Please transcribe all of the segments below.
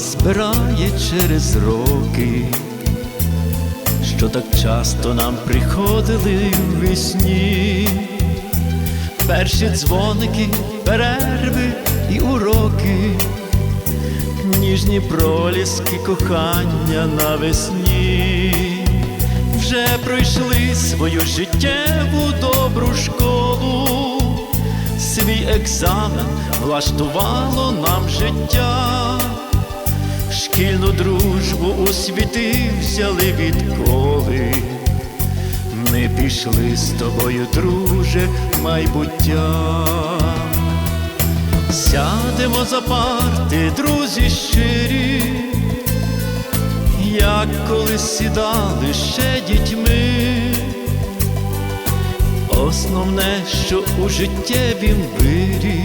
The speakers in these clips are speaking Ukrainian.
збирає через роки, що так часто нам приходили в весні. Перші дзвоники, перерви і уроки, ніжні проліски кохання навесні, вже пройшли свою життєву добру школу, свій екзамен влаштувало нам життя, шкільну дружбу у світи взяли відколи. Ми пішли з тобою, друже, майбуття. Сядемо за парти, друзі щирі, як колись сідали ще дітьми. Основне, що у життєвім вирі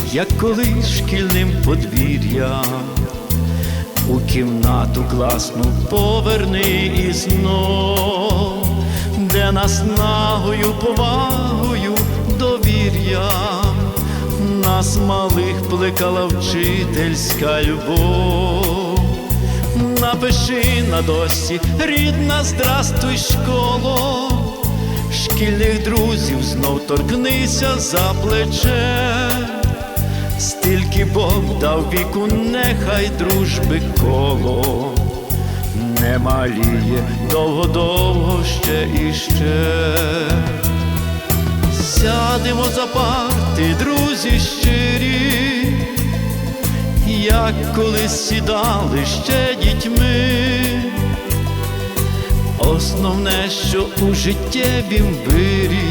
як колись шкільним подвір'ям у кімнату класну поверни і знов, де нас нагою, повагою, довір'ям, нас малих плекала вчительська любов. Напиши на досі, рідна, здрастуй, школо, шкільних друзів знов торкнися за плече. Стільки Бог дав віку, нехай дружби коло не маліє довго-довго ще і ще. Сядемо за парти, друзі щирі, як колись сідали ще дітьми. Основне, що у життєвім вирі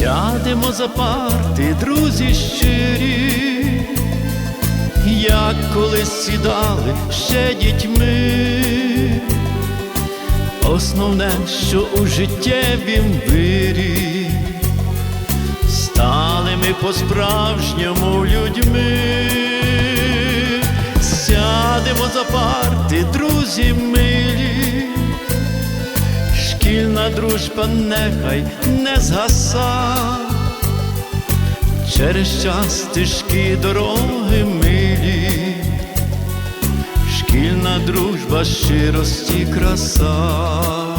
Сядемо за парти, друзі щирі, як колись сідали ще дітьми. Основне, що у життєвім вирі стали ми по-справжньому людьми. Сядемо за парти, друзі милі, шкільна дружба нехай не згаса, через час стежки дороги милі, шкільна дружба щирості краса.